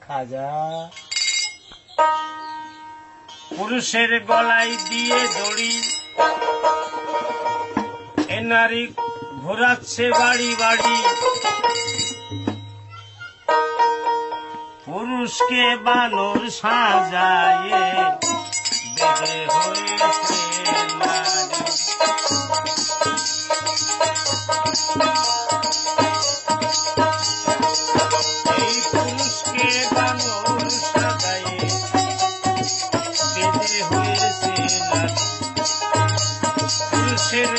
খাজা। পুরুষের গলায় দিয়ে দড়ি। এ নারী ঘোরাচ্ছে বাড়ি বাড়ি। পুরুষকে বানর সাজায় বেঁধে হয়েছে।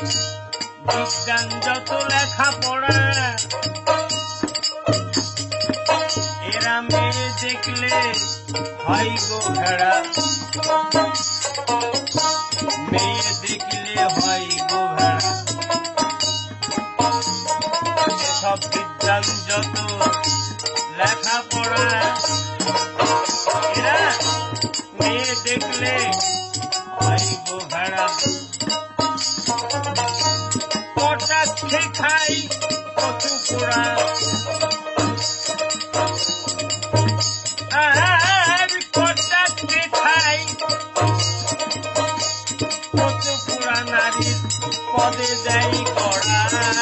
বিজ্ঞান যত লেখাপড়া। এরা মেয়ে দেখলে হয় গো ভেড়া। মেয়ে দেখলে হয় গো ভেড়া। এসব বিজ্ঞান যত লেখাপড়া। এরা মেয়ে দেখলে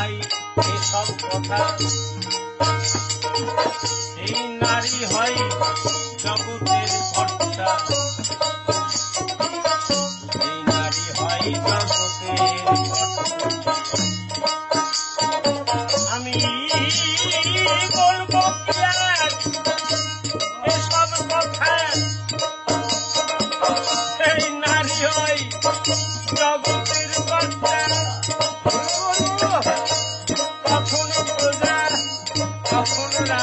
ভাই এসব কথা এই নারী হয় জগতের কর্তা এই নারী হয় জগতের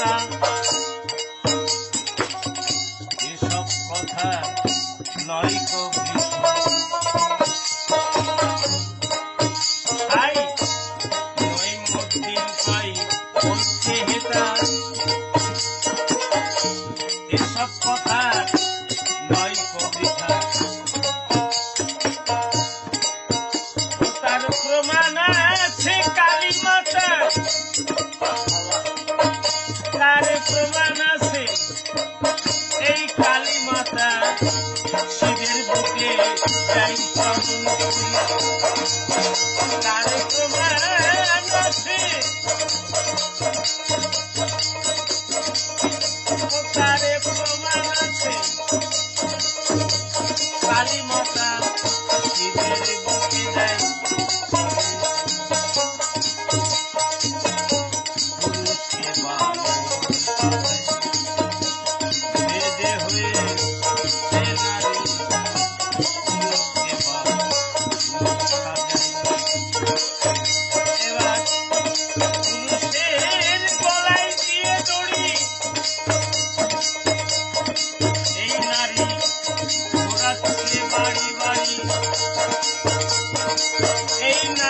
কথা এসব কথা নয় কবি তাই নৈমুদ্দিন তাই হচ্ছে হেতা এসব কথা Thank you.